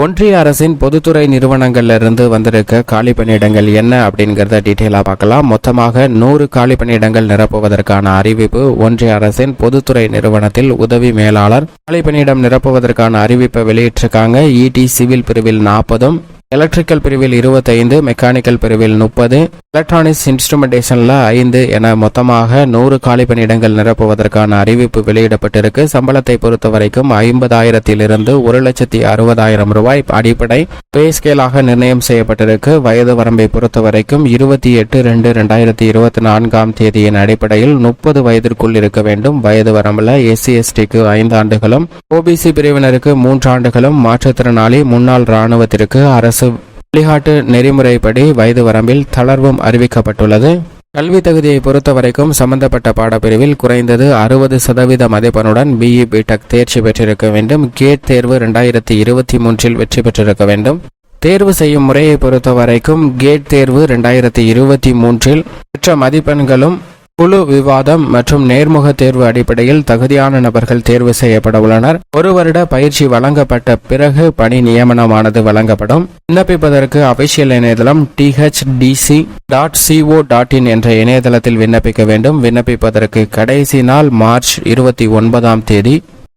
ஒன்றிய அரசின் பொதுத்துறை நிறுவனங்கள்ல இருந்து வந்திருக்க காலி பணியிடங்கள் என்ன அப்படிங்கறத டீட்டெயிலா பார்க்கலாம். மொத்தமாக நூறு காலி பணியிடங்கள் நிரப்புவதற்கான அறிவிப்பு ஒன்றிய அரசின் பொதுத்துறை நிறுவனத்தில் உதவி மேலாளர் காலி பணியிடம் நிரப்புவதற்கான அறிவிப்பை வெளியிட்டிருக்காங்க. இடி சிவில் பிரிவில் நாற்பதும் எலக்ட்ரிக்கல் பிரிவில் இருபத்தைந்து மெக்கானிக்கல் பிரிவில் முப்பது எலக்ட்ரானிக்ஸ் இன்ஸ்ட்ருமெண்டேஷனில் ஐந்து என மொத்தமாக நூறு காலி பணியிடங்கள் நிரப்புவதற்கான அறிவிப்பு வெளியிடப்பட்டிருக்கு. சம்பளத்தை பொறுத்த வரைக்கும் ஐம்பதாயிரத்திலிருந்து ஒரு லட்சத்தி அறுபதாயிரம் ரூபாய் அடிப்படை பே ஸ்கேலாக நிர்ணயம் செய்யப்பட்டிருக்கு. வயது வரம்பை பொறுத்த வரைக்கும் இருபத்தி எட்டு ரெண்டு ரெண்டாயிரத்தி இருபத்தி நான்காம் தேதியின் அடிப்படையில் முப்பது வயதிற்குள் இருக்க வேண்டும். வயது வரம்பில் எஸ்சி எஸ்டிக்கு ஐந்து ஆண்டுகளும் ஓபிசி பிரிவினருக்கு மூன்று ஆண்டுகளும் மாற்றுத்திறனாளி முன்னாள் ராணுவத்திற்கு அரசு வழிகாட்டு நெறிமுறைப்படி வயது வரம்பில் தளர்வும் அறிவிக்கப்பட்டுள்ளது. கல்வி தகுதியை பொறுத்த வரைக்கும் சம்பந்தப்பட்ட பாடப்பிரிவில் குறைந்தது அறுபது சதவீத மதிப்பெண்ணுடன் பிஇ பிடெக் தேர்ச்சி பெற்றிருக்க வேண்டும். கேட் தேர்வு ரெண்டாயிரத்தி இருபத்தி மூன்றில் வெற்றி பெற்றிருக்க வேண்டும். தேர்வு செய்யும் முறையை பொறுத்த வரைக்கும் கேட் தேர்வு ரெண்டாயிரத்தி இருபத்தி மூன்றில் பெற்ற மதிப்பெண்களும் குழு விவாதம் மற்றும் நேர்முக தேர்வு அடிப்படையில் தகுதியான நபர்கள் தேர்வு செய்யப்பட உள்ளனர். ஒரு வருட பயிற்சி வழங்கப்பட்ட பிறகு பணி நியமனமானது வழங்கப்படும். விண்ணப்பிப்பதற்கு அபிஷியல் இணையதளம் டிஹெச்டிசி டாட் சிஓ டாட் இன் என்ற இணையதளத்தில் விண்ணப்பிக்க வேண்டும். விண்ணப்பிப்பதற்கு கடைசி நாள் மார்ச் இருபத்தி ஒன்பதாம் தேதி.